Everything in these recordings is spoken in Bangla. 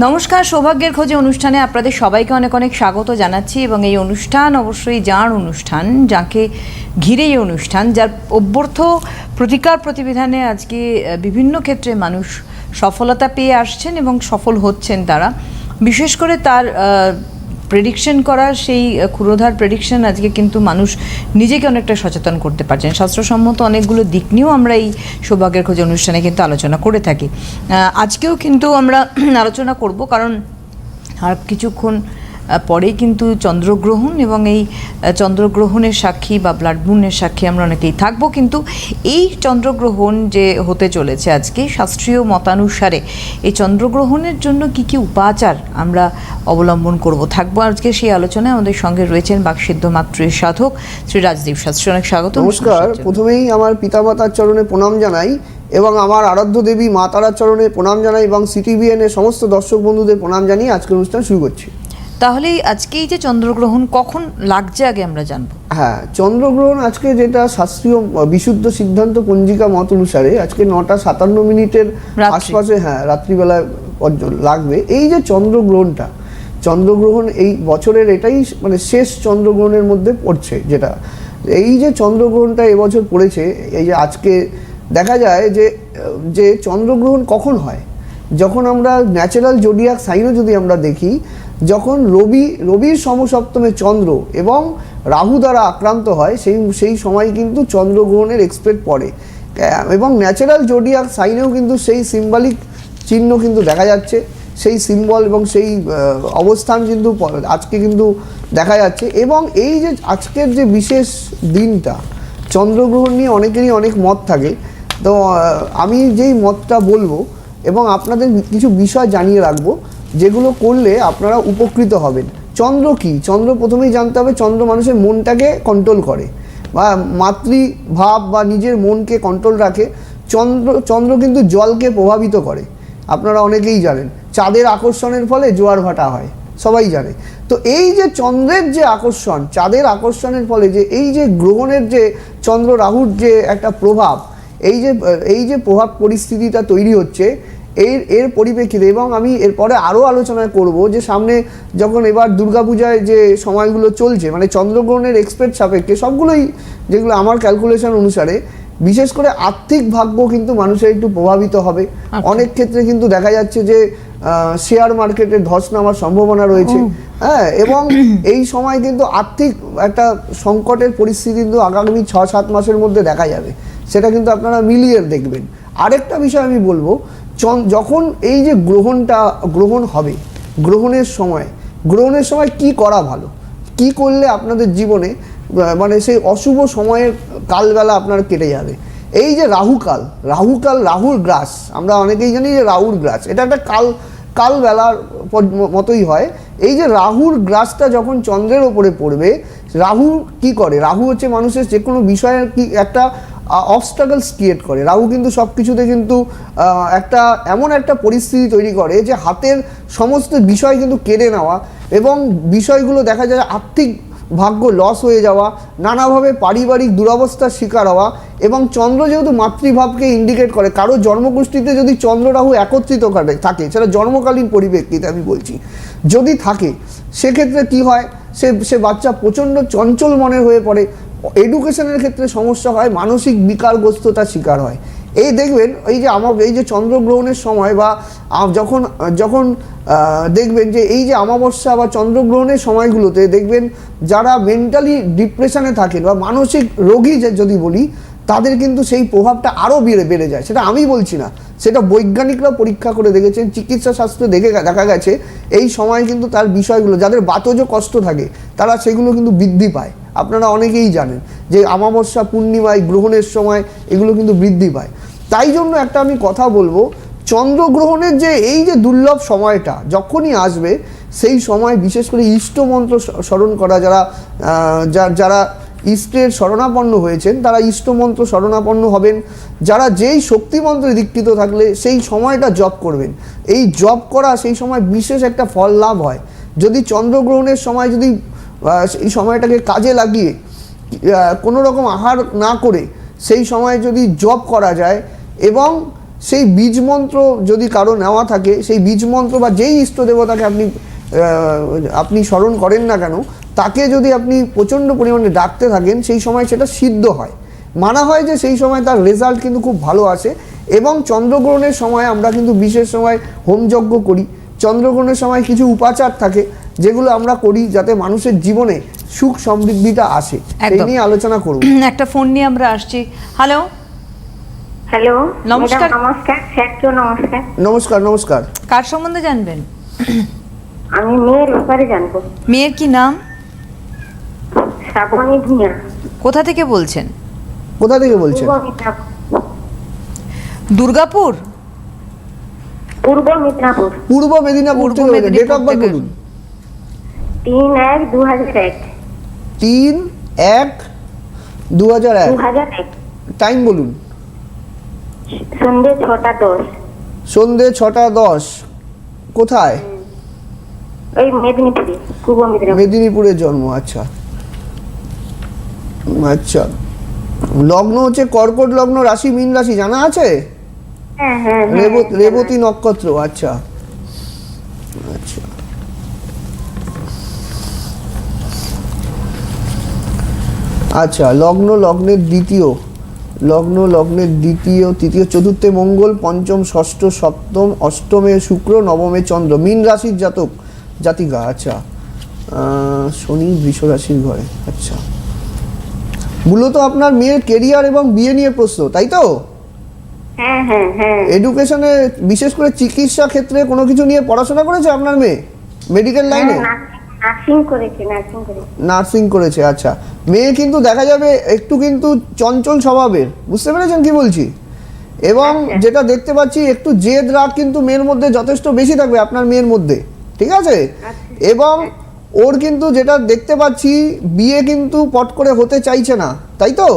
নমস্কার, সৌভাগ্যের খোঁজে অনুষ্ঠানে আপনাদের সবাইকে অনেক অনেক স্বাগত জানাচ্ছি এবং এই অনুষ্ঠান অবশ্যই যার অনুষ্ঠান, যাকে ঘিরে এই অনুষ্ঠান, যার অভ্যর্থ প্রতিকার প্রতিবিধানে আজকে বিভিন্ন ক্ষেত্রে মানুষ সফলতা পেয়ে আসছেন এবং সফল হচ্ছেন তারা। বিশেষ করে তার প্রেডিকশন করা সেই ক্ষুরোধার প্রেডিকশন আজকে কিন্তু মানুষ নিজেকে অনেকটা সচেতন করতে পারছেন। শাস্ত্রসম্মত অনেকগুলো দিক নিয়েও আমরা এই সৌভাগ্যের খোঁজ অনুষ্ঠানে কিন্তু আলোচনা করে থাকি। আজকেও কিন্তু আমরা আলোচনা করব, কারণ আর কিছুক্ষণ পরেই কিন্তু চন্দ্রগ্রহণ এবং এই চন্দ্রগ্রহণের সাক্ষী বা ব্লাড মুনের সাক্ষী আমরা অনেকেই থাকব। কিন্তু এই চন্দ্রগ্রহণ যে হতে চলেছে আজকে শাস্ত্রীয় মতানুসারে এই চন্দ্রগ্রহণের জন্য কি কি উপাচার আমরা অবলম্বন করব থাকব আজকে সেই আলোচনায়। আমাদের সঙ্গে রয়েছেন বাকসিদ্ধ মাতৃ সাধক শ্রী রাজদীপ শাস্ত্রী। অনেক স্বাগত। নমস্কার। প্রথমেই আমার পিতামাতার চরণে প্রণাম জানাই এবং আমার আরাধ্য দেবী মা তারার চরণে প্রণাম জানাই এবং সিটিভিএন এর সমস্ত দর্শক বন্ধুদের প্রণাম জানিয়ে আজকের অনুষ্ঠান শুরু করছি। তাহলে আজকে এই যে চন্দ্রগ্রহণ কখন লাগছে আগে আমরা জানব। হ্যাঁ চন্দ্রগ্রহণ আজকে যেটা শাস্ত্রীয় বিশুদ্ধ সিদ্ধান্ত পঞ্জিকা মত অনুসারে আজকে নটা সাতান্ন মিনিটের আশপাশে হ্যাঁ রাত্রিবেলায় লাগবে। এই যে চন্দ্রগ্রহণটা চন্দ্রগ্রহণ এই বছরের এটাই মানে শেষ চন্দ্রগ্রহণের মধ্যে পড়ছে যেটা। এই যে চন্দ্রগ্রহণটা এবছর পড়েছে এই যে আজকে দেখা যায় যে যে চন্দ্রগ্রহণ কখন হয়? যখন আমরা ন্যাচারাল জোডিয়াক সাইনও যদি আমরা দেখি যখন রবি, রবির সমসপ্তমে চন্দ্র এবং রাহু দ্বারা আক্রান্ত হয়, সেই সেই সময় কিন্তু চন্দ্রগ্রহণের এক্সপেক্ট পড়ে। এবং ন্যাচারাল জোডিয়াক সাইনেও কিন্তু সেই সিম্বলিক চিহ্ন কিন্তু দেখা যাচ্ছে। সেই সিম্বল এবং সেই অবস্থান কিন্তু আজকে কিন্তু দেখা যাচ্ছে। এবং এই যে আজকের যে বিশেষ দিনটা, চন্দ্রগ্রহণ নিয়ে অনেকেরই অনেক মত থাকে। তো আমি যেই মতটা বলব এবং আপনাদের কিছু বিষয় জানিয়ে রাখব। যেগুলো করলে আপনারা উপকৃত হবেন। চন্দ্র কি? চন্দ্র প্রথমেই জানতে হবে, চন্দ্র মানুষের মনটাকে কন্ট্রোল করে বা মাতৃভাব বা নিজের মনকে কন্ট্রোল রাখে। চন্দ্র চন্দ্র কিন্তু জলকে প্রভাবিত করে। আপনারা অনেকেই জানেন, চাঁদের আকর্ষণের ফলে জোয়ার ভাটা হয়, সবাই জানে। তো এই যে চন্দ্রের যে আকর্ষণ, চাঁদের আকর্ষণের ফলে যে এই যে গ্রহণের যে চন্দ্র রাহুর যে একটা প্রভাব, এই যে এই যে প্রভাব পরিস্থিতিটা তৈরি হচ্ছে এর এর পরিপ্রেক্ষিতে এবং আমি এরপরে আরও আলোচনা করব যে সামনে যখন এবার দুর্গাপূজায় যে সময়গুলো চলছে মানে চন্দ্রগ্রহণের এক্সপেক্ট সাপেক্ষে সবগুলোই যেগুলো আমার ক্যালকুলেশন অনুসারে বিশেষ করে আর্থিক ভাগ্য কিন্তু মানুষের একটু প্রভাবিত হবে। অনেক ক্ষেত্রে কিন্তু দেখা যাচ্ছে যে শেয়ার মার্কেটে ধস নামার সম্ভাবনা রয়েছে। হ্যাঁ এবং এই সময় কিন্তু আর্থিক একটা সংকটের পরিস্থিতি কিন্তু আগামী ছ সাত মাসের মধ্যে দেখা যাবে। সেটা কিন্তু আপনারা মিলিয়ে দেখবেন। আরেকটা বিষয় আমি বলব যখন এই যে গ্রহণটা, গ্রহণ হবে, গ্রহণের সময় গ্রহণের সময় কি করা ভালো? কি করলে আপনাদের জীবনে মানে সেই অশুভ সময়ের কালবেলা আপনার কেটে যাবে? এই যে রাহুকাল রাহুকাল, রাহুর গ্রাস, আমরা অনেকেই জানি যে রাহুর গ্রাস, এটা একটা কাল, কালবেলার মতোই হয়। এই যে রাহুর গ্রাসটা যখন চন্দ্রের ওপরে পড়বে, রাহু কি করে? রাহু হচ্ছে মানুষের যে কোনো বিষয়ের কি একটা অবস্টাকলস ক্রিয়েট করে। রাহু কিন্তু সব কিছুতে কিন্তু একটা, এমন একটা পরিস্থিতি তৈরি করে যে হাতের সমস্ত বিষয় কিন্তু কেড়ে নেওয়া এবং বিষয়গুলো দেখা যায় আর্থিক ভাগ্য লস হয়ে যাওয়া, নানাভাবে পারিবারিক দুরবস্থার শিকার হওয়া এবং চন্দ্র যেহেতু মাতৃভাবকে ইন্ডিকেট করে, কারও জন্মগোষ্ঠীতে যদি চন্দ্র রাহু একত্রিত করে, থাকে, সেটা জন্মকালীন পরিপ্রেক্ষিতে আমি বলছি, যদি থাকে, সেক্ষেত্রে কি হয়? সে সে বাচ্চা প্রচণ্ড চঞ্চল মনের হয়ে পড়ে এডুকেশনের ক্ষেত্রে সমস্যা হয়, মানসিক বিকারগ্রস্ততার শিকার হয়। এই দেখবেন, এই যে আমার এই যে চন্দ্রগ্রহণের সময় বা যখন যখন দেখবেন যে এই যে অমাবস্যা বা চন্দ্রগ্রহণের সময়গুলোতে দেখবেন যারা মেন্টালি ডিপ্রেশনে থাকেন বা মানসিক রোগী যে- যদি বলি, তাদের কিন্তু সেই প্রভাবটা আরও বেড়ে বেড়ে যায়। সেটা আমি বলছি না। সেটা বৈজ্ঞানিকরা পরীক্ষা করে দেখেছেন চিকিৎসা শাস্ত্রে দেখে দেখা গেছে, এই সময় কিন্তু তার বিষয়গুলো, যাদের বাতজ কষ্ট থাকে, তারা সেগুলো কিন্তু বৃদ্ধি পায়। আপনারা অনেকেই জানেন যে অমাবস্যা পূর্ণিমায়, গ্রহণের সময় এগুলো কিন্তু বৃদ্ধি পায়। তাই জন্য একটা আমি কথা বলব, চন্দ্রগ্রহণের যে এই যে দুর্লভ সময়টা যখনই আসবে, সেই সময় বিশেষ করে ইষ্টমন্ত্র স্মরণ করা, যারা যারা ইষ্টের শরণাপন্ন হয়েছেন, তারা ইষ্টমন্ত্র শরণাপন্ন হবেন। যারা যেই শক্তিমন্ত্রে দীক্ষিত থাকলে, সেই সময়টা জপ করবেন। এই জপ করা সেই সময় বিশেষ একটা ফল লাভ হয়। যদি চন্দ্রগ্রহণের সময় যদি এই সময়টাকে কাজে লাগিয়ে কোনো রকম আহার না করে সেই সময় যদি জব করা যায় এবং সেই বীজ মন্ত্র যদি কারও নেওয়া থাকে, সেই বীজ মন্ত্র বা যেই ইষ্ট দেবতাকে আপনি আপনি স্মরণ করেন না কেন, তাকে যদি আপনি প্রচণ্ড পরিমাণে ডাকতে থাকেন, সেই সময় সেটা সিদ্ধ হয়। মানা হয় যে সেই সময় তার রেজাল্ট কিন্তু খুব ভালো আসে এবং চন্দ্রগ্রহণের সময় আমরা কিন্তু বিশেষ সময় হোমযজ্ঞ করি। চন্দ্রগ্রহণের সময় কিছু উপাচার থাকে যেগুলো আমরা করি যাতে মানুষের জীবনে সুখ সমৃদ্ধিটা আসে এই নিয়ে আলোচনা করব। একটা ফোন নিয়ে আমরা আসছি। হ্যালো হ্যালো নমস্কার। নমস্কার। স্যারকেও নমস্কার। নমস্কার নমস্কার। কার সম্বন্ধে জানবেন? আমি মেয়ের ব্যাপারে জানব। মেয়ের কি নাম? শ্রাবণী ভূঁইয়া কোথা থেকে বলছেন? কোথা থেকে বলছেন? পূর্ব দুর্গাপুর? পূর্ব মিদনাপুর। পূর্ব মেদিনীপুর থেকে বলছেন। ডেট অফ বার্থ বলুন তিন এক দু হাজার এক। তিন এক দু হাজার এক। দু হাজার এক। টাইম বলুন। সন্ধ্যে ছটা দশ। সন্ধে ছটা দশ। কোথায়? ওই মেদিনীপুরে পূর্ব মেদিনীপুর। জন্ম আচ্ছা। আচ্ছা। লগ্ন হচ্ছে কর্কট লগ্ন রাশি মীন রাশি জানা আছে? হ্যাঁ হ্যাঁ হ্যাঁ, রেব- রেবতী নক্ষত্র আচ্ছা। আচ্ছা লগ্ন লগ্নের দ্বিতীয় লগ্ন লগ্নের দ্বিতীয় তৃতীয় চতুর্থে মঙ্গল পঞ্চম ষষ্ঠ সপ্তম অষ্টমে শুক্র নবমে চন্দ্র মীন রাশির জাতক জাতিকা আচ্ছা শনি বৃষ রাশির ঘরে আচ্ছা। মূলত আপনার মেয়ের কেরিয়ার এবং বিয়ে নিয়ে প্রশ্ন তাই তো? হ্যাঁ হ্যাঁ হ্যাঁ। এডুকেশনে বিশেষ করে চিকিৎসা ক্ষেত্রে কোনো কিছু নিয়ে পড়াশোনা করেছে আপনার মেয়ে? মেডিকেল লাইনে নার্সিং করেছে নার্সিং করেছে। নার্সিং করেছে আচ্ছা। মেয়ে কিন্তু দেখা যাবে একটু কিন্তু চঞ্চল স্বভাবের। বুঝতে পেরেছেন কি বলছি? এবং আচ্ছা। যেটা দেখতে পাচ্ছি একটু জেদ রাগ কিন্তু মেয়ের মধ্যে যথেষ্ট বেশি থাকবে আপনার মেয়ের মধ্যে। ঠিক আছে? আচ্ছা। এবং ওর কিন্তু যেটা দেখতে পাচ্ছি বিয়ে কিন্তু পট করে হতে চাইছে না। তাই তো?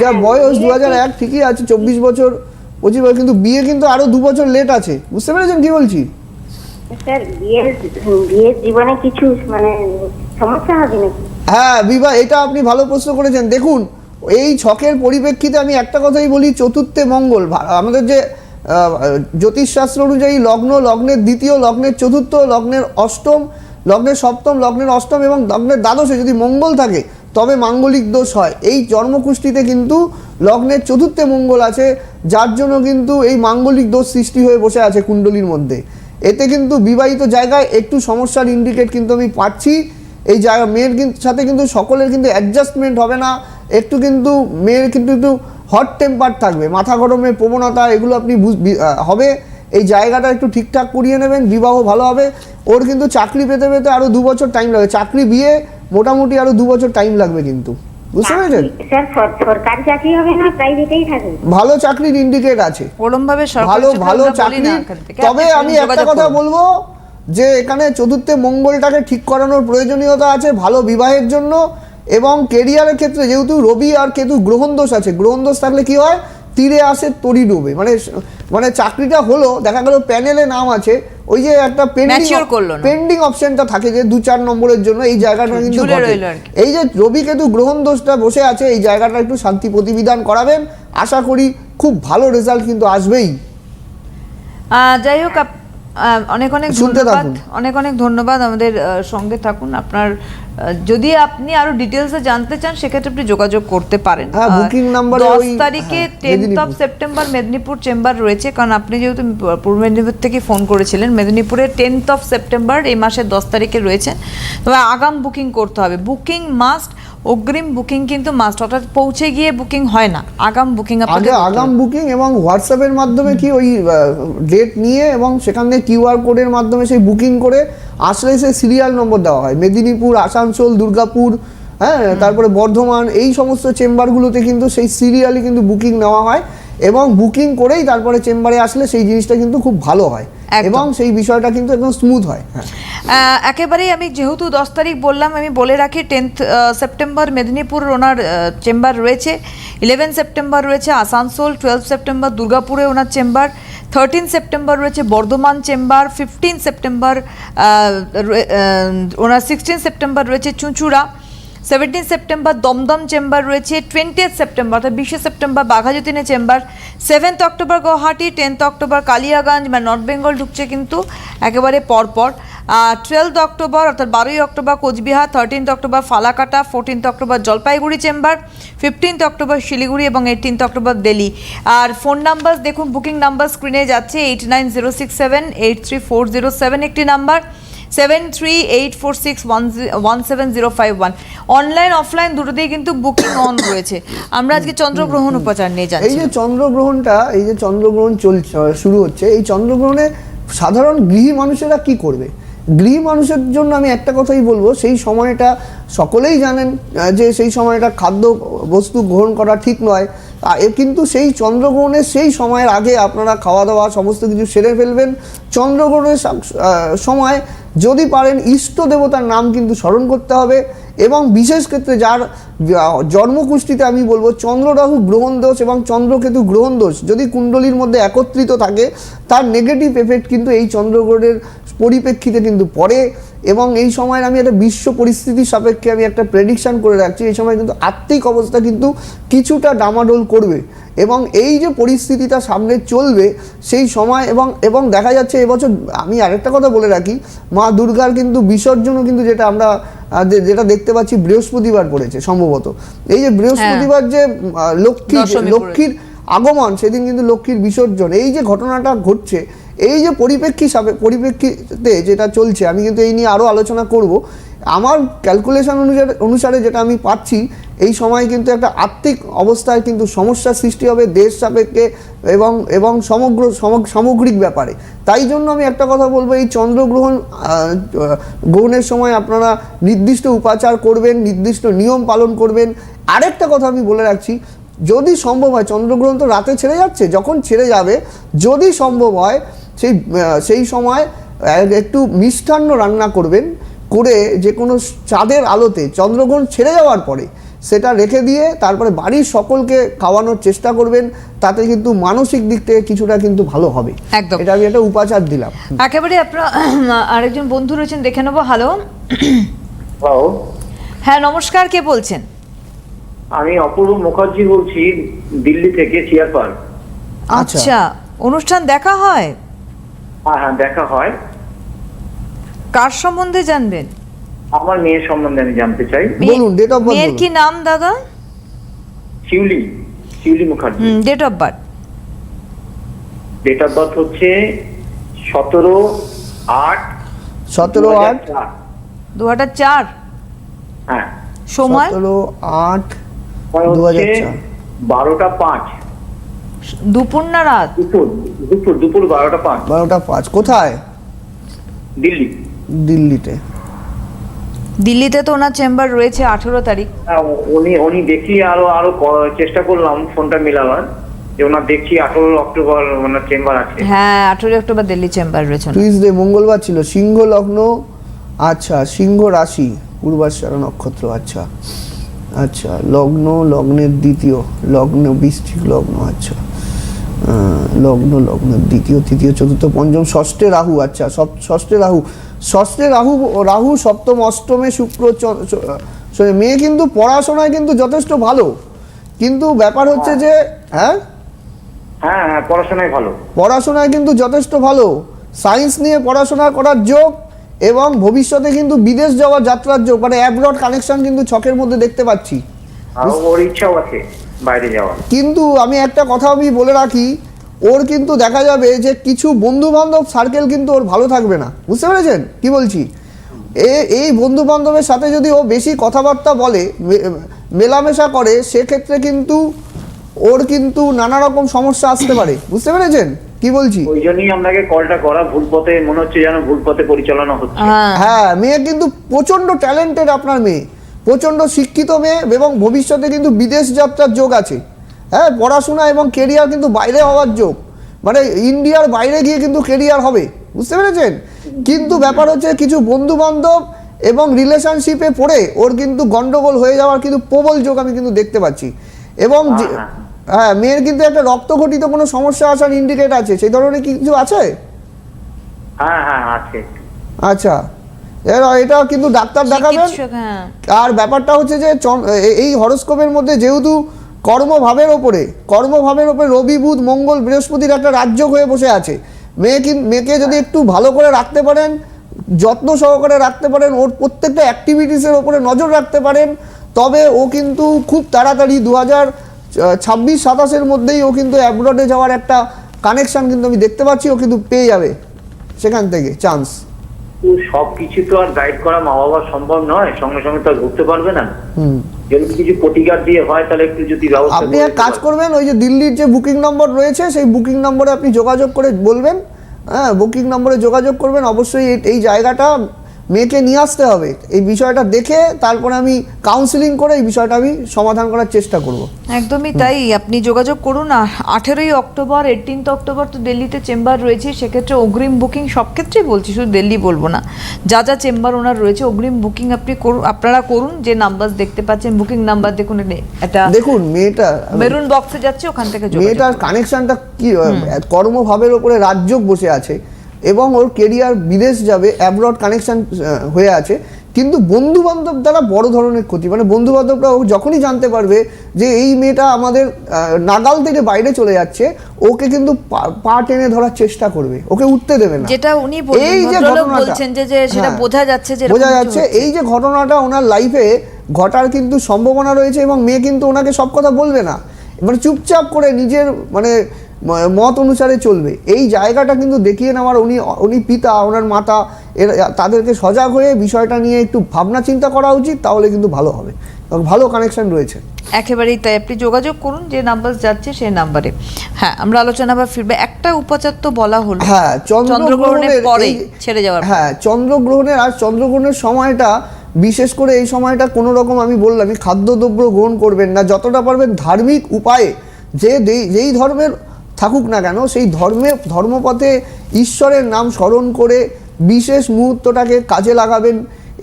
যা হ্যাঁ, বয়স দু হাজার এক ঠিকই আছে চব্বিশ বছর পঁচিশ বছর কিন্তু বিয়ে কিন্তু আরও দু বছর লেট আছে। বুঝতে পেরেছেন কি বলছি? মানে হ্যাঁ বিবাহ এটা আপনি ভালো প্রশ্ন করেছেন। দেখুন, এই ছকের পরিপ্রেক্ষিতে আমি একটা কথাই বলি, চতুর্থে মঙ্গল আমাদের যে জ্যোতিষশাস্ত্র অনুযায়ী লগ্ন, লগ্নের দ্বিতীয়, লগ্নের চতুর্থ, লগ্নের অষ্টম, লগ্নের সপ্তম, লগ্নের অষ্টম এবং লগ্নের দ্বাদশে যদি মঙ্গল থাকে, তবে মাঙ্গলিক দোষ হয়। এই জন্মকুষ্ঠিতে কিন্তু লগ্নের চতুর্থে মঙ্গল আছে, যার জন্য কিন্তু এই মাঙ্গলিক দোষ সৃষ্টি হয়ে বসে আছে কুণ্ডলীর মধ্যে। এতে কিন্তু বিবাহিত জায়গায় একটু সমস্যার ইন্ডিকেট কিন্তু আমি পাচ্ছি। এই জায়গা মেয়ের সাথে কিন্তু সকলের কিন্তু অ্যাডজাস্টমেন্ট হবে না। একটু কিন্তু মেয়ের কিন্তু একটু হট টেম্পার থাকবে। মাথা গরমের প্রবণতা, এগুলো আপনি হবে। এই জায়গাটা একটু ঠিকঠাক করিয়ে নেবেন, বিবাহ ভালো হবে। ওর কিন্তু চাকরি পেতে পেতে আরও দু বছর টাইম লাগবে চাকরি বিয়ে মোটামুটি আরও দু বছর টাইম লাগবে কিন্তু। বুঝতে পেরেছেন? স্যার সরকারি চাকরি হবে না প্রাইভেটেই থাকবে ভালো চাকরির ইন্ডিকেট আছে। ওরমভাবে সরকারি ভালো ভালো চাকরি। তবে আমি একটা কথা বলব যে এখানে চতুর্থে মঙ্গলটাকে ঠিক করানোর প্রয়োজনীয়তা আছে ভালো বিবাহের জন্য এবং কেরিয়ারের ক্ষেত্রে যেহেতু রবি আর কেতু গ্রহণ দোষ আছে গ্রহণ দোষ থাকলে কি হয়? তীরে আসে তরি ডুবে। মানে মানে চাকরিটা হলো দেখা গেল প্যানেলে নাম আছে ওই যে একটা পেন্ডিং পেন্ডিং অপশনটা থাকে যে দু চার নম্বরের জন্য এই জায়গাটা কিন্তু। এই যে রবি কেতু গ্রহণ দোষটা বসে আছে এই জায়গাটা একটু শান্তি প্রতিবিধান করাবেন। আশা করি খুব ভালো রেজাল্ট কিন্তু আসবেই। যাই হোক অনেক অনেক ধন্যবাদ। অনেক অনেক ধন্যবাদ আমাদের সঙ্গে থাকুন। আপনার যদি আপনি আরও ডিটেলসে জানতে চান সেক্ষেত্রে আপনি যোগাযোগ করতে পারেন। হ্যাঁ, booking number এ দশ তারিখে হ্যাঁ, tenth of September Medinipur chamber রয়েছে। কারণ আপনি যেহেতু পূর্ব মেদিনীপুর থেকে ফোন করেছিলেন মেদিনীপুরে টেন্থ অফ সেপ্টেম্বর এই মাসের দশ তারিখে রয়েছে। তবে আগাম বুকিং করতে হবে। বুকিং মাস্ট অগ্রিম বুকিং কিন্তু মাস্ট অর্থাৎ পৌঁছে গিয়ে বুকিং হয় না। আগাম বুকিং আগে আগাম বুকিং এবং হোয়াটসঅ্যাপের মাধ্যমে কি ওই ডেট নিয়ে এবং সেখান থেকে কিউআর কোডের মাধ্যমে সেই বুকিং করে আসলে সেই সিরিয়াল নম্বর দেওয়া হয়। মেদিনীপুর আসানসোল দুর্গাপুর হ্যাঁ তারপরে বর্ধমান এই সমস্ত চেম্বারগুলোতে কিন্তু সেই সিরিয়ালি কিন্তু বুকিং নেওয়া হয় এবং বুকিং করেই তারপরে চেম্বারে আসলে সেই জিনিসটা কিন্তু খুব ভালো হয়। এবং সেই বিষয়টা কিন্তু একদম স্মুথ হয় হ্যাঁ। একেবারেই আমি যেহেতু দশ তারিখ বললাম আমি বলে রাখি টেন্থ সেপ্টেম্বর মেদিনীপুর ওনার চেম্বার রয়েছে ইলেভেন সেপ্টেম্বর রয়েছে আসানসোল টুয়েলভ সেপ্টেম্বর দুর্গাপুরে ওনার চেম্বার থার্টিন সেপ্টেম্বর রয়েছে বর্ধমান চেম্বার ফিফটিন সেপ্টেম্বর ওনার সিক্সটিন সেপ্টেম্বর রয়েছে Chuchura seventeen September Dum Dum chamber রয়েছে টোয়েন্টিয়েথ সেপ্টেম্বর, অর্থাৎ বিশে September বাঘাযতীনে chamber seventh October Guwahati tenth October Kaliaganj বা নর্থ বেঙ্গল ঢুকছে কিন্তু একেবারে পরপর। টুয়েলভ অক্টোবর, অর্থাৎ বারোই October Cooch Behar thirteenth October Falakata fourteenth October Jalpaiguri chamber fifteenth October Siliguri এবং এইটিন্থ অক্টোবর দিল্লি। আর ফোন নাম্বার দেখুন বুকিং নাম্বার স্ক্রিনে যাচ্ছে eight nine zero six seven eight three four zero seven একটি number seven three eight four six one one seven zero five one online offline দুটোতেই কিন্তু বুকিং অন রয়েছে। আমরা আজকে চন্দ্রগ্রহণ উপচার নিয়ে যাচ্ছি। এই যে চন্দ্রগ্রহণটা, এই যে চন্দ্রগ্রহণ চলছে, শুরু হচ্ছে, এই চন্দ্রগ্রহণে সাধারণ গৃহী মানুষেরা কি করবে? গৃহী মানুষের জন্য আমি একটা কথাই বলব, সেই সময়টা সকলেই জানেন যে সেই সময়টা খাদ্য বস্তু গ্রহণ করা ঠিক নয়। কিন্তু সেই চন্দ্রগ্রহণের সেই সময়ের আগে আপনারা খাওয়া দাওয়া সমস্ত কিছু সেরে ফেলবেন। চন্দ্রগ্রহণের সময় যদি পারেন, ইষ্ট দেবতার নাম কিন্তু স্মরণ করতে হবে এবং বিশেষ ক্ষেত্রে যার জন্মকুষ্ঠিতে আমি বলব চন্দ্ররাহু গ্রহণ দোষ এবং চন্দ্রকেতু গ্রহণ দোষ যদি কুণ্ডলীর মধ্যে একত্রিত থাকে, তার নেগেটিভ এফেক্ট কিন্তু এই চন্দ্রগ্রহণের পরিপ্রেক্ষিতে কিন্তু পড়ে এবং এই সময় আমি একটা বিশ্ব পরিস্থিতির সাপেক্ষে আমি একটা প্রেডিকশন করে রাখছি এই সময় কিন্তু আর্থিক অবস্থা কিন্তু কিছুটা ডামাডোল করবে এবং এই যে পরিস্থিতিটা সামনে চলবে সেই সময় এবং এবং দেখা যাচ্ছে এবছর আমি আরেকটা কথা বলে রাখি মা দুর্গার কিন্তু বিসর্জনও কিন্তু যেটা আমরা যেটা দেখতে পাচ্ছি বৃহস্পতিবার পড়েছে সম্ভবত। এই যে বৃহস্পতিবার যে আহ, লক্ষ্মী হ্যাঁ। লক্ষ্মীর আগমন সেদিন কিন্তু লক্ষ্মীর বিসর্জন। এই যে ঘটনাটা ঘটছে এই যে পরিপ্রেক্ষী সাপে পরিপ্রেক্ষিতে যেটা চলছে, আমি কিন্তু এই নিয়ে আরও আলোচনা করব। আমার ক্যালকুলেশন অনুসারে অনুসারে যেটা আমি পাচ্ছি, এই সময় কিন্তু একটা আর্থিক অবস্থায় কিন্তু সমস্যার সৃষ্টি হবে দেশ সাপেক্ষে এবং এবং সমগ্র সামগ্রিক ব্যাপারে। তাই জন্য আমি একটা কথা বলব, এই চন্দ্রগ্রহণ গ্রহণের সময় আপনারা নির্দিষ্ট উপাচার করবেন, নির্দিষ্ট নিয়ম পালন করবেন। আরেকটা কথা আমি বলে রাখছি, যদি সম্ভব হয়, চন্দ্রগ্রহণ তো রাতে ছেড়ে যাচ্ছে, যখন ছেড়ে যাবে, যদি সম্ভব হয় সেই সেই সময় একটু মিষ্টান্ন রান্না করবেন করে যে কোনো চাঁদের আলোতে চন্দ্রগ্রহণ ছেড়ে যাওয়ার পরে সেটা রেখে দিয়ে তারপরে বাড়ির সকলকে খাওয়ানোর চেষ্টা করবেন তাতে কিন্তু মানসিক দিক থেকে কিছুটা কিন্তু ভালো হবে। একদম। এটা আমি একটা উপাচার দিলাম। একেবারে আপনার আরেকজন বন্ধু রয়েছেন দেখে নেব। হ্যালো হ্যাঁ নমস্কার কে বলছেন? আমি অপূর্ব মুখার্জি বলছি দিল্লি থেকে চিয়ার পার্ক। আচ্ছা। আচ্ছা অনুষ্ঠান দেখা হয়? হ্যাঁ হ্যাঁ দেখা হয়। কার সম্বন্ধে জানবেন? আমার মেয়ের সম্বন্ধে আমি জানতে চাই। বলুন, of birth মেয়ের কি নাম দাদা? Shiuli Shiuli Mukherjee. Hmm date of birth date of birth হচ্ছে সতেরো আট সতেরো আট? দু হাজার চার? হ্যাঁ। সময়? সতেরো আট দু হাজার চার। বারোটা পাঁচ। দুপুর না রাত? দুপুর দুপুর দুপুর বারোটা পাঁচ। বারোটা পাঁচ। কোথায়? দিল্লি। দিল্লিতে। দিল্লিতে তো ওনার চেম্বার রয়েছে আঠেরো তারিখ। উনি উনি দেখি আরও আরও চেষ্টা করলাম ফোনটা মিলাবার। যে ওনার দেখছি আঠারো অক্টোবর ওনার চেম্বার আছে। হ্যাঁ আঠেরোই অক্টোবর দিল্লি চেম্বার রয়েছে। টুইসডে মঙ্গলবার ছিল। সিংহ লগ্ন আচ্ছা সিংহ রাশি পূর্বাশারা নক্ষত্র আচ্ছা। আচ্ছা লগ্ন লগ্নের দ্বিতীয় লগ্ন বৃষ্টিক লগ্ন আচ্ছা। আহ, লগ্ন দ্বিতীয় তৃতীয় চতুর্থ পঞ্চম ষষ্ঠে রাহু আচ্ছা সব ষষ্ঠে রাহু। ষষ্ঠে রাহু রাহু সপ্তম অষ্টমে শুক্র মেয়ে কিন্তু পড়াশোনায় কিন্তু যথেষ্ট ভালো। কিন্তু ব্যাপার হচ্ছে যে হ্যাঁ? হ্যাঁ হ্যাঁ পড়াশোনায় ভালো। পড়াশোনায় কিন্তু যথেষ্ট ভালো। সায়েন্স নিয়ে পড়াশোনা করার যোগ এবং ভবিষ্যতে কিন্তু বিদেশ যাওয়ার যাত্রার যোগ মানে অ্যাব্রড কানেকশন কিন্তু ছকের মধ্যে দেখতে পাচ্ছি। ওর ইচ্ছাও আছে। বাইরে যাওয়ার। কিন্তু আমি একটা কথা আমি বলে রাখি ওর কিন্তু দেখা যাবে যে কিছু বন্ধু বান্ধব সার্কেল কিন্তু ওর ভালো থাকবে না। বুঝতে পেরেছেন? কি বলছি? এ এই বন্ধু বান্ধবের সাথে যদি ও বেশি কথাবার্তা বলে মেলামেশা করে সেক্ষেত্রে কিন্তু ওর কিন্তু নানা রকম সমস্যা আসতে পারে। বুঝতে পেরেছেন? কি বলছি? ওই জন্যই আপনাকে কলটা করা ভুল পথে মনে হচ্ছে যেন ভুল পথে পরিচালনা হচ্ছে। হ্যাঁ। হ্যাঁ মেয়ে কিন্তু প্রচণ্ড ট্যালেন্টেড আপনার মেয়ে। প্রচণ্ড শিক্ষিত মেয়ে এবং ভবিষ্যতে কিন্তু বিদেশ যাত্রার যোগ আছে। হ্যাঁ পড়াশোনা এবং কেরিয়ার কিন্তু বাইরে হওয়ার যোগ। মানে ইন্ডিয়ার বাইরে গিয়ে কিন্তু কেরিয়ার হবে। বুঝতে পেরেছেন? কিন্তু ব্যাপার হচ্ছে কিছু বন্ধু বান্ধব এবং রিলেশনশিপে পড়ে ওর কিন্তু গন্ডগোল হয়ে যাওয়ার কিন্তু প্রবল যোগ আমি কিন্তু দেখতে পাচ্ছি। এবং হ্যাঁ, হ্যাঁ। মেয়ের কিন্তু একটা রক্তঘটিত কোনো সমস্যা আসার ইন্ডিকেট আছে। সেই ধরনের কি কিছু আছে? হ্যাঁ হ্যাঁ আছে। আচ্ছা। এবার এটা কিন্তু ডাক্তার দেখাবেন। হ্যাঁ। আর ব্যাপারটা হচ্ছে যে এই হরস্কোপের মধ্যে যেহেতু কর্মভাবের ওপরে কর্মভাবের ওপরে রবি বুধ মঙ্গল বৃহস্পতির একটা রাজ্য হয়ে বসে আছে। মেয়ে কিন মেয়েকে যদি একটু ভালো করে রাখতে পারেন যত্ন সহকারে রাখতে পারেন ওর প্রত্যেকটা অ্যাক্টিভিটিসের ওপরে নজর রাখতে পারেন তবে ও কিন্তু খুব তাড়াতাড়ি দু হাজার ছাব্বিশ সাতাশের মধ্যেই ও কিন্তু অ্যাব্রডে যাওয়ার একটা কানেকশন কিন্তু আমি দেখতে পাচ্ছি ও কিন্তু পেয়ে যাবে সেখান থেকে চান্স সব কিছু তো আর গাইড করা মা বাবা সম্ভব নয় সঙ্গে সঙ্গে তো ঘুরতে পারবে না। যদি কিছু প্রতিকার দিয়ে হয় তাহলে একটু যদি ব্যবস্থা আপনি এক কাজ করবেন ওই যে দিল্লির যে বুকিং নম্বর রয়েছে সেই বুকিং নম্বরে আপনি যোগাযোগ করে বলবেন। হ্যাঁ বুকিং নম্বরে যোগাযোগ করবেন। অবশ্যই এই জায়গাটা মেয়েকে নিয়ে আসতে হবে। এই বিষয়টা দেখে তারপরে আমি কাউন্সিলিং করে এই বিষয়টা আমি সমাধান করার চেষ্টা করব। একদমই তাই। আপনি যোগাযোগ করুন। আঠেরোই অক্টোবর এইটিনথ অক্টোবর তো দিল্লিতে চেম্বার রয়েছে। সেক্ষেত্রে অগ্রিম বুকিং সব ক্ষেত্রেই বলছি শুধু দিল্লি বলব না। যা যা চেম্বার ওনার রয়েছে অগ্রিম বুকিং আপনি করুন আপনারা করুন। যে নাম্বার দেখতে পাচ্ছেন বুকিং নাম্বার দেখুন এটা দেখুন মেয়েটা মেরুন বক্সে যাচ্ছে ওখান থেকে মেয়েটার কানেকশনটা কি কর্মভাবের ওপরে রাজ্য বসে আছে। এবং ওর কেরিয়ার বিদেশ যাবে অ্যাব্রড কানেকশন হয়ে আছে। কিন্তু বন্ধু বান্ধব দ্বারা বড় ধরনের ক্ষতি। মানে বন্ধু বান্ধবরা ও যখনই জানতে পারবে যে এই মেয়েটা আমাদের নাগাল থেকে বাইরে চলে যাচ্ছে ওকে কিন্তু পা- টেনে ধরার চেষ্টা করবে। ওকে উঠতে দেবে না। যেটা উনি এই যে বলছেন যে- সেটা হ্যাঁ, বোঝা যাচ্ছে যে বোঝা যাচ্ছে। এই যে ঘটনাটা ওনার লাইফে ঘটার কিন্তু সম্ভাবনা রয়েছে এবং মেয়ে কিন্তু ওনাকে সব কথা বলবে না। মানে চুপচাপ করে নিজের মানে মত অনুসারে চলবে। এই জায়গাটা কিন্তু দেখিয়ে নেওয়ার উনি উনি পিতা ওনার মাতা এর তাদেরকে সজাগ হয়ে বিষয়টা নিয়ে একটু ভাবনা চিন্তা করা উচিত তাহলে কিন্তু ভালো হবে। এবং ভালো কানেকশন রয়েছে। একেবারেই তাই। আপনি যোগাযোগ করুন যে নাম্বার যাচ্ছে সেই নাম্বারে হ্যাঁ আমরা আলোচনা আবার ফিরবে একটা উপাচার তো বলা হলো। হ্যাঁ চন্দ্রগ্রহণের পরেই ছেড়ে যাওয়ার হ্যাঁ চন্দ্রগ্রহণের আর চন্দ্রগ্রহণের সময়টা বিশেষ করে এই সময়টা কোনো রকম আমি বললাম খাদ্যদ্রব্য গ্রহণ করবেন না। যতটা পারবেন ধার্মিক উপায়ে যে যেই- যেই ধর্মের থাকুক না কেন, সেই ধর্মে, ধর্মপথে ঈশ্বরের নাম স্মরণ করে বিশেষ মুহূর্তটাকে কাজে লাগাবেন।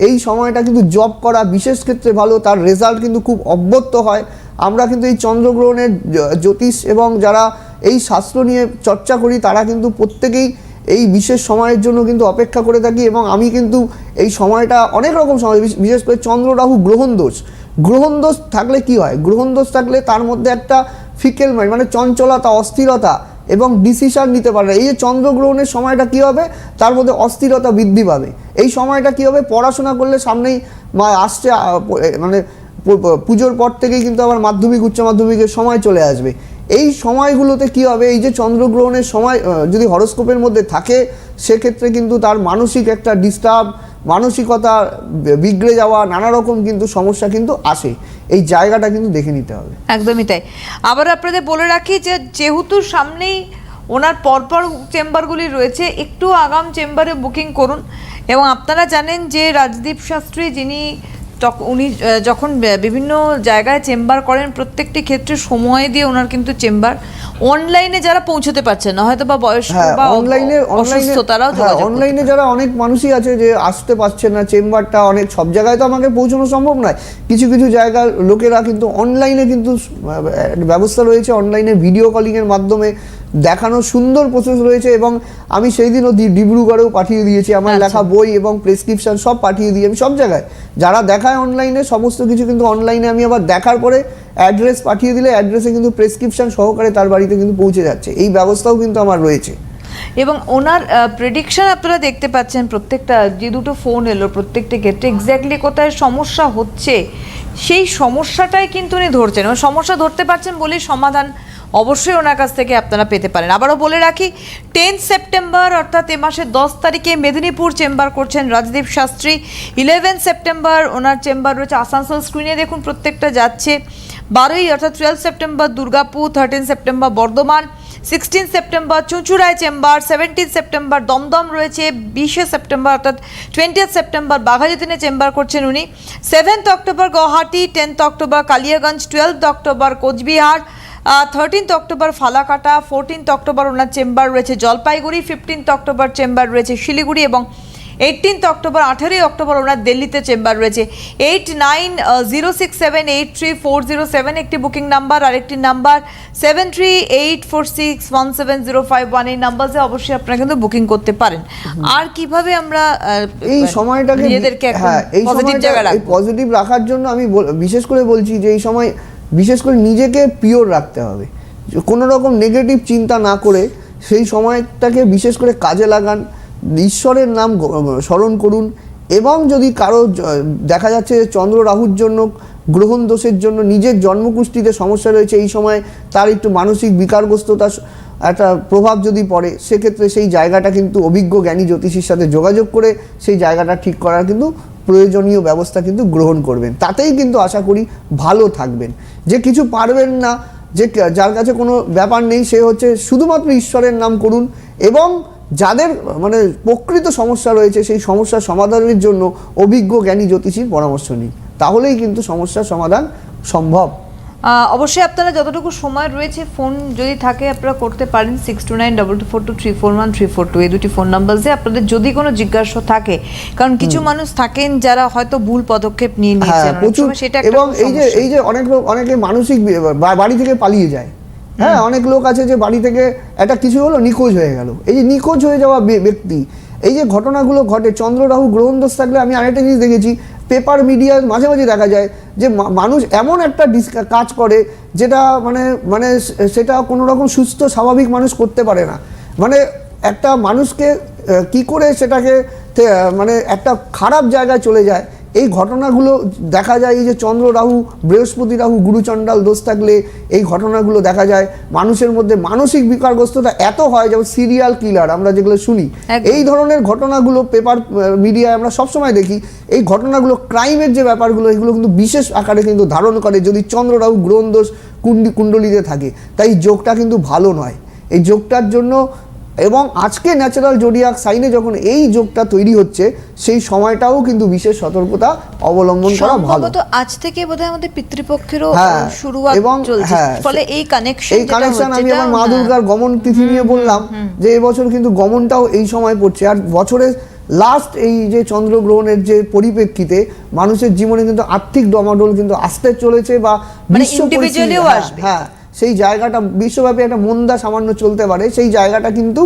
এই সময়টা কিন্তু জব করা বিশেষ ক্ষেত্রে ভালো, তার রেজাল্ট কিন্তু খুব অব্যক্ত হয়। আমরা কিন্তু এই চন্দ্রগ্রহণের জ্যোতিষ এবং যারা এই শাস্ত্র নিয়ে চর্চা করি, তারা কিন্তু প্রত্যেকেই এই বিশেষ সময়ের জন্য কিন্তু অপেক্ষা করে থাকি এবং আমি কিন্তু এই সময়টা অনেক রকম সময় বিশেষ করে চন্দ্র, রাহু, গ্রহণ দোষ। গ্রহণ দোষ থাকলে কি হয়? গ্রহণ দোষ থাকলে তার মধ্যে একটা ফিকেল মাইন্ড মানে চঞ্চলতা, অস্থিরতা এবং ডিসিশন নিতে পারে। এই যে চন্দ্রগ্রহণের সময়টা কী হবে? তার মধ্যে অস্থিরতা বৃদ্ধি পাবে। এই সময়টা কী হবে? পড়াশোনা করলে সামনেই আসছে মানে পুজোর পর থেকেই কিন্তু আবার মাধ্যমিক, উচ্চ মাধ্যমিকের সময় চলে আসবে। এই সময়গুলোতে কি হবে? এই যে চন্দ্রগ্রহণের সময় যদি হরস্কোপের মধ্যে থাকে, সেক্ষেত্রে কিন্তু তার মানসিক একটা ডিস্টার্ব মানসিকতা বিগড়ে যাওয়া, নানা রকম কিন্তু সমস্যা কিন্তু আসে। এই জায়গাটা কিন্তু দেখে নিতে হবে। একদমই তাই। আবার আপনাদের বলে রাখি যে, যেহেতু সামনেই ওনার পরপর চেম্বারগুলি রয়েছে, একটু আগাম চেম্বারে বুকিং করুন। এবং আপনারা জানেন যে রাজদীপ শাস্ত্রী যিনি উনি যখন বিভিন্ন জায়গায় চেম্বার করেন প্রত্যেকটি ক্ষেত্রে সময় দিয়ে ওনার কিন্তু চেম্বার। অনলাইনে যারা পৌঁছতে পারছে না হয়তো বা বয়স্ক হ্যাঁ বা অনলাইনে অনলাইনে অসুস্থ তারাও হ্যাঁ অনলাইনে যারা অনেক মানুষই আছে যে আসতে পারছে না চেম্বারটা অনেক সব জায়গায় তো আমাকে পৌঁছানো সম্ভব নয়। কিছু কিছু জায়গার লোকেরা কিন্তু অনলাইনে কিন্তু ব্যবস্থা রয়েছে অনলাইনে ভিডিও কলিংয়ের মাধ্যমে। দেখানো সুন্দর প্রসেস রয়েছে এবং আমি সেই দিনও ডিব্রুগড়েও পাঠিয়ে দিয়েছি। আমার আচ্ছা। লেখা বই এবং প্রেসক্রিপশন সব পাঠিয়ে দিই আমি সব জায়গায়। যারা দেখায় অনলাইনে সমস্ত কিছু কিন্তু অনলাইনে আমি আবার দেখার পরে অ্যাড্রেস পাঠিয়ে দিলে অ্যাড্রেসে কিন্তু প্রেসক্রিপশন সহকারে তার বাড়িতে কিন্তু পৌঁছে যাচ্ছে। এই ব্যবস্থাও কিন্তু আমার রয়েছে। এবং ওনার প্রেডিকশন আপনারা দেখতে পাচ্ছেন প্রত্যেকটা যে দুটো ফোন এলো প্রত্যেকটা ক্ষেত্রে এক্স্যাক্টলি কোথায় সমস্যা হচ্ছে সেই সমস্যাটাই কিন্তু উনি ধরছেন। সমস্যা ধরতে পারছেন বলেই সমাধান অবশ্যই ওনার কাছ থেকে আপনারা পেতে পারেন। আবারও বলে রাখি, টেন্থ সেপ্টেম্বর, অর্থাৎ এ মাসের দশ তারিখে মেদিনীপুর চেম্বার করছেন রাজদীপ শাস্ত্রী। ইলেভেন সেপ্টেম্বর ওনার চেম্বার রয়েছে আসানসোল স্ক্রিনে দেখুন, প্রত্যেকটা যাচ্ছে বারোই, অর্থাৎ twelve September Durgapur thirteen September Bardhaman sixteen September চুঁচুড়ায় chamber seventeen September Dum Dum রয়েছে, বিশে সেপ্টেম্বর, অর্থাৎ টোয়েন্টিয়েথ সেপ্টেম্বর বাঘাযতীনে চেম্বার করছেন উনি। Seventh October Guwahati tenth October Kaliyaganj twelve October Cooch Behar thirteenth October Falakata fourteenth October ওনার চেম্বার রয়েছে জলপাইগুড়ি ফিফটিন্থ অক্টোবর চেম্বার রয়েছে শিলিগুড়ি এবং এইটিনথ অক্টোবর আঠেরোই অক্টোবর ওনার দিল্লিতে চেম্বার রয়েছে। Eight nine zero six seven eight three four zero seven একটি বুকিং নাম্বার আর একটি number seven three eight four six one seven zero five one এই নাম্বারে অবশ্যই আপনারা কিন্তু বুকিং করতে পারেন। আর কীভাবে আমরা এই সময়টাকে নিজেদের,কে হ্যাঁ এই পজিটিভ পজিটিভ রাখার জন্য আমি বিশেষ করে বলছি যে এই সময় বিশেষ করে নিজেকে পিওর রাখতে হবে। কোনো রকম নেগেটিভ চিন্তা না করে সেই সময়টাকে বিশেষ করে কাজে লাগান, ঈশ্বরের নাম স্মরণ করুন এবং যদি কারও দেখা যাচ্ছে চন্দ্র রাহুর জন্য, গ্রহণ দোষের জন্য নিজের জন্মকুষ্ঠিতে সমস্যা রয়েছে, এই সময় তার একটু মানসিক বিকারগ্রস্ততা একটা প্রভাব যদি পড়ে, সেক্ষেত্রে সেই জায়গাটা কিন্তু অভিজ্ঞ জ্ঞানী জ্যোতিষীর সাথে যোগাযোগ করে সেই জায়গাটা ঠিক করার কিন্তু প্রয়োজনীয় ব্যবস্থা কিন্তু গ্রহণ করবেন। তাতেই কিন্তু আশা করি ভালো থাকবেন। যে কিছু পারবেন না, যে যার কাছে কোনো ব্যাপার নেই, সে হচ্ছে শুধুমাত্র ঈশ্বরের নাম করুন এবং যাদের মানে প্রকৃত সমস্যা রয়েছে, সেই সমস্যার সমাধানের জন্য অভিজ্ঞ জ্ঞানী জ্যোতিষীর পরামর্শ নিন। তাহলেই কিন্তু সমস্যার সমাধান সম্ভব। অবশ্যই আপনারা যতটুকু সময় রয়েছে ফোন যদি থাকে আপনারা করতে পারেন। Six two nine double two four two three four one three four two এই দুটি ফোন নাম্বারে আপনাদের যদি কোনো জিজ্ঞাসা থাকে কারণ কিছু মানুষ থাকেন যারা হয়তো ভুল পদক্ষেপ নিয়ে হ্যাঁ নিয়েছেন। সেটা এবং এই যে এই যে অনেক লোক অনেকে মানসিক বাড়ি থেকে পালিয়ে যায়। হ্যাঁ অনেক লোক আছে যে বাড়ি থেকে একটা কিছু হলো নিখোঁজ হয়ে গেল। এই যে নিখোঁজ হয়ে যাওয়া ব্যক্তি এই যে ঘটনাগুলো ঘটে চন্দ্র রাহু গ্রহণ দোষ থাকলে আমি আরেকটা জিনিস দেখেছি পেপার মিডিয়ার মাঝে মাঝে দেখা যায় যে মানুষ এমন একটা কাজ করে যেটা মানে মানে সেটা কোনো রকম সুস্থ, স্বাভাবিক মানুষ করতে পারে না। মানে একটা মানুষকে কি করে সেটাকে মানে একটা খারাপ জায়গায় চলে যায় এই ঘটনাগুলো দেখা যায় এই যে চন্দ্র রাহু বৃহস্পতি রাহু গুরুচণ্ডাল দোষ থাকলে এই ঘটনাগুলো দেখা যায়। মানুষের মধ্যে মানসিক বিকারগ্রস্ততা এত হয় যেমন সিরিয়াল কিলার আমরা যেগুলো শুনি। এই ধরনের ঘটনাগুলো পেপার মিডিয়ায় আমরা সবসময় দেখি। এই ঘটনাগুলো ক্রাইমের যে ব্যাপারগুলো এগুলো কিন্তু বিশেষ আকারে কিন্তু ধারণ করে যদি চন্দ্র রাহু গ্রহণ দোষ কুণ্ডি কুণ্ডলিতে থাকে। তাই যোগটা কিন্তু ভালো নয়। এই যোগটার জন্য এবং আজকে ন্যাচারাল জোডিয়াক সাইনে যখন এই যোগটা তৈরি হচ্ছে সেই সময়টাও কিন্তু বিশেষ সতর্কতা অবলম্বন করা ভালো। সম্ভবত আজ থেকে বোধহয় আমাদের পিতৃপক্ষেরও হ্যাঁ, শুরুয়াত এবং হ্যাঁ, ফলে এই কানেকশন এই কানেকশন আমি আমার মা দুর্গার গমন তিথি নিয়ে বললাম যে এবছর কিন্তু গমনটাও এই সময় পড়ছে। আর বছরের লাস্ট এই যে চন্দ্রগ্রহণের যে পরিপ্রেক্ষিতে মানুষের জীবনে কিন্তু আর্থিক ডমাডোল কিন্তু আসতে চলেছে বা মানে বিশ্ব। হ্যাঁ সেই জায়গাটা বিশ্বব্যাপী একটা মন্দা সামান্য চলতে পারে, সেই জায়গাটা কিন্তু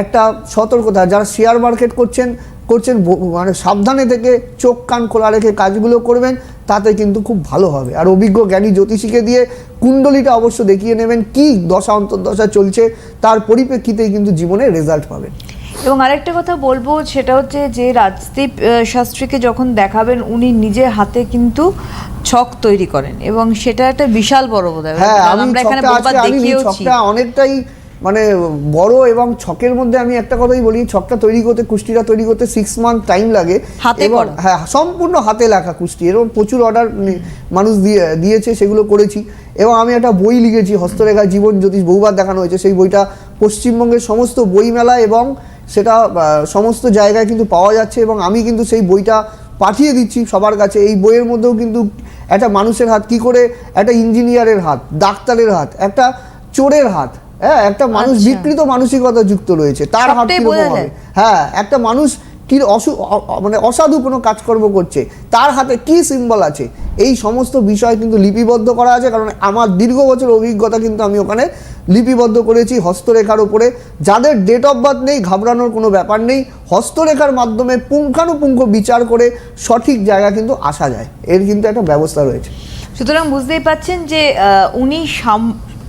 একটা সতর্কতা। যারা শেয়ার মার্কেট করছেন করছেন মানে সাবধানে থেকে চোখ কান খোলা রেখে কাজগুলো করবেন, তাতে কিন্তু খুব ভালো হবে। আর অভিজ্ঞ জ্ঞানী জ্যোতিষীকে দিয়ে কুণ্ডলিটা অবশ্য দেখিয়ে নেবেন কি দশা, অন্তর্দশা চলছে, তার পরিপ্রেক্ষিতেই কিন্তু জীবনে রেজাল্ট পাবেন। এবং আরেকটা কথা বলব, সেটা হচ্ছে যে রাজদীপ শাস্ত্রীকে যখন দেখাবেন, উনি নিজে হাতে কিন্তু ছক তৈরি করেন এবং সেটা একটা বিশাল বড় বোধ হয়। আমরা এখানে বহুবার অনেকটাই মানে বড় এবং ছকের মধ্যে আমি একটা কথাই বলি ছকটা তৈরি করতে কুষ্টিটা তৈরি করতে সিক্স মান্থ টাইম লাগে। হাতে হ্যাঁ সম্পূর্ণ হাতে লেখা কুষ্টি। এরকম প্রচুর অর্ডার মানুষ দিয়ে দিয়েছে সেগুলো করেছি। এবং আমি একটা বই লিখেছি হস্তরেখা জীবন জ্যোতিষ বহুবার দেখানো হয়েছে। সেই বইটা পশ্চিমবঙ্গের সমস্ত বইমেলা এবং সেটা সমস্ত জায়গায় কিন্তু পাওয়া যাচ্ছে এবং আমি কিন্তু সেই বইটা পাঠিয়ে দিচ্ছি সবার কাছে। এই বইয়ের মধ্যেও কিন্তু একটা মানুষের হাত কি করে? একটা ইঞ্জিনিয়ারের হাত ডাক্তারের হাত একটা চোরের হাত হ্যাঁ? একটা মানুষ আচ্ছা। বিকৃত মানসিকতা যুক্ত রয়েছে তার হাত সবটাই কীরকম হবে? হ্যাঁ একটা মানুষ কি অসু মানে অসাধু কোনো কাজকর্ম করছে তার হাতে কি সিম্বল আছে? এই সমস্ত বিষয় কিন্তু লিপিবদ্ধ করা আছে, কারণ আমার দীর্ঘ বছর অভিজ্ঞতা কিন্তু আমি ওখানে লিপিবদ্ধ করেছি হস্তরেখার উপরে। যাদের ডেট অফ বার্থ নেই, ঘাবড়ানোর কোনো ব্যাপার নেই, হস্তরেখার মাধ্যমে পুঙ্খানুপুঙ্খ বিচার করে সঠিক জায়গা কিন্তু আসা যায়। এর কিন্তু একটা ব্যবস্থা রয়েছে। সুতরাং বুঝতেই পাচ্ছেন যে উনি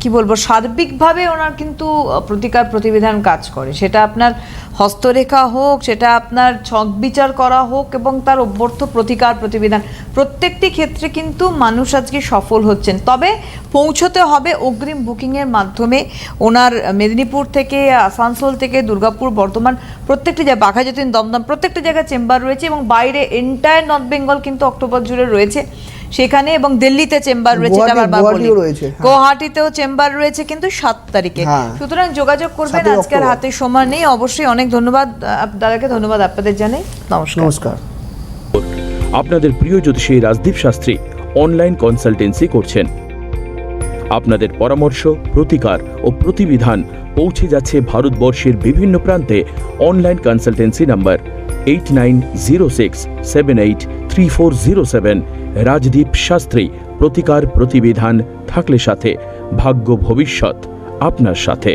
কি বলব, সার্বিকভাবে ওনার কিন্তু প্রতিকার প্রতিবিধান কাজ করে। সেটা আপনার হস্তরেখা হোক, সেটা আপনার ছক বিচার করা হোক এবং তার অভ্যর্থ প্রতিকার প্রতিবিধান। প্রত্যেকটি ক্ষেত্রে কিন্তু মানুষ আজকে সফল হচ্ছেন। তবে পৌঁছতে হবে অগ্রিম বুকিংয়ের মাধ্যমে। ওনার মেদিনীপুর থেকে, আসানসোল থেকে, দুর্গাপুর, বর্ধমান, প্রত্যেকটি জায়গায়, বাঘাযতীন, দমদম, প্রত্যেকটি জায়গায় চেম্বার রয়েছে এবং বাইরে এন্টায়ার নর্থ বেঙ্গল কিন্তু অক্টোবর জুড়ে রয়েছে। সেখানে এবং দিল্লিতে চেম্বার রয়েছে হ্যাঁ। গুয়াহাটিতেও চেম্বার রয়েছে কিন্তু সাত তারিখে। হ্যাঁ। সুতরাং যোগাযোগ করবেন আজকের হাতে সময় নেই। অবশ্যই অনেক ধন্যবাদ দাদাকে ধন্যবাদ আপনাদের জানাই। নমস্কার। নমস্কার। আপনাদের প্রিয় জ্যোতিষী রাজদীপ শাস্ত্রী অনলাইন কনসালটেন্সি করছেন। আপনাদের পরামর্শ প্রতিকার ও প্রতিবিধান পৌঁছে যাচ্ছে ভারতবর্ষের বিভিন্ন প্রান্তে। Online consultancy number eight nine zero six seven eight three four zero seven Rajdeep Shastri প্রতিকার প্রতিবিধান থাকলে সাথে ভাগ্য ভবিষ্যৎ আপনার সাথে।